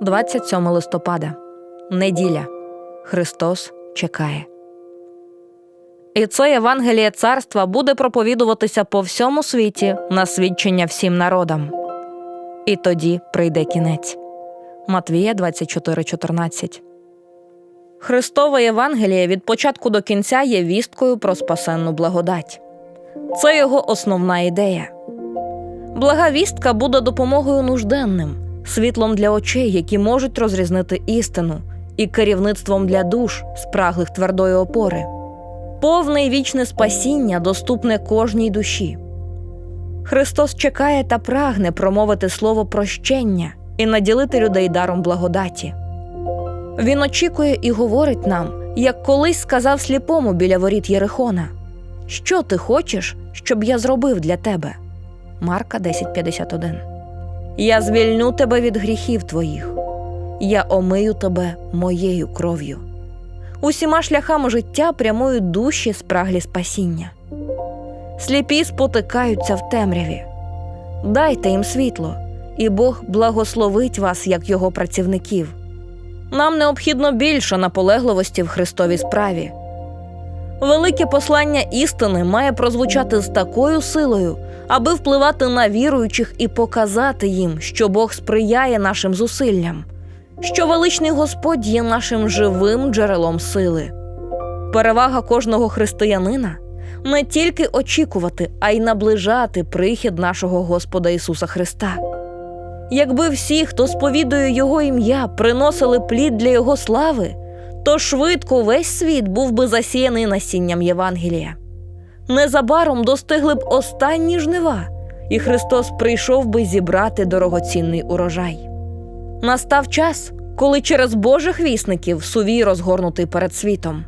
27 листопада. Неділя. Христос чекає. І це Євангеліє царства буде проповідуватися по всьому світі на свідчення всім народам. І тоді прийде кінець. Матвія 24.14. Христове Євангеліє від початку до кінця є вісткою про спасенну благодать. Це його основна ідея. Блага вістка буде допомогою нужденним, світлом для очей, які можуть розрізнити істину, і керівництвом для душ, спраглих твердої опори. Повне й вічне спасіння доступне кожній душі. Христос чекає та прагне промовити слово прощення і наділити людей даром благодаті. Він очікує і говорить нам, як колись сказав сліпому біля воріт Єрихона: Що ти хочеш, щоб я зробив для тебе? Марка 10.51 Я звільню тебе від гріхів твоїх, я омию тебе моєю кров'ю. Усіма шляхами життя прямують душі спраглі спасіння. Сліпі спотикаються в темряві. Дайте їм світло, і Бог благословить вас як його працівників. Нам необхідно більше наполегливості в Христовій справі. Велике послання істини має прозвучати з такою силою, аби впливати на віруючих і показати їм, що Бог сприяє нашим зусиллям, що величний Господь є нашим живим джерелом сили. Перевага кожного християнина не тільки очікувати, а й наближати прихід нашого Господа Ісуса Христа. Якби всі, хто сповідує Його ім'я, приносили плід для Його слави, то швидко весь світ був би засіяний насінням Євангелія. Незабаром достигли б останні жнива, і Христос прийшов би зібрати дорогоцінний урожай. Настав час, коли через Божих вісників сувій розгорнутий перед світом.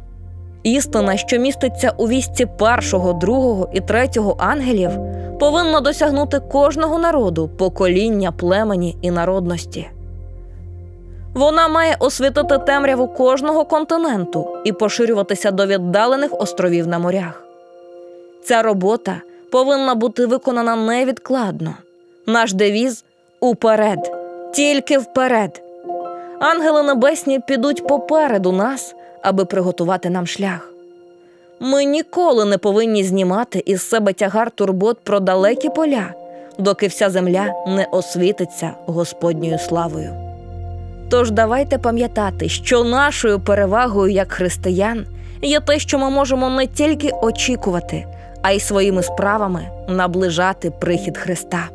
Істина, що міститься у вісті першого, другого і третього ангелів, повинна досягнути кожного народу, покоління, племені і народності. Вона має освітити темряву кожного континенту і поширюватися до віддалених островів на морях. Ця робота повинна бути виконана невідкладно. Наш девіз уперед, тільки вперед. Ангели небесні підуть попереду нас, аби приготувати нам шлях. Ми ніколи не повинні знімати із себе тягар турбот про далекі поля, доки вся земля не освітиться Господньою славою. Тож давайте пам'ятати, що нашою перевагою як християн є те, що ми можемо не тільки очікувати, а й своїми справами наближати прихід Христа.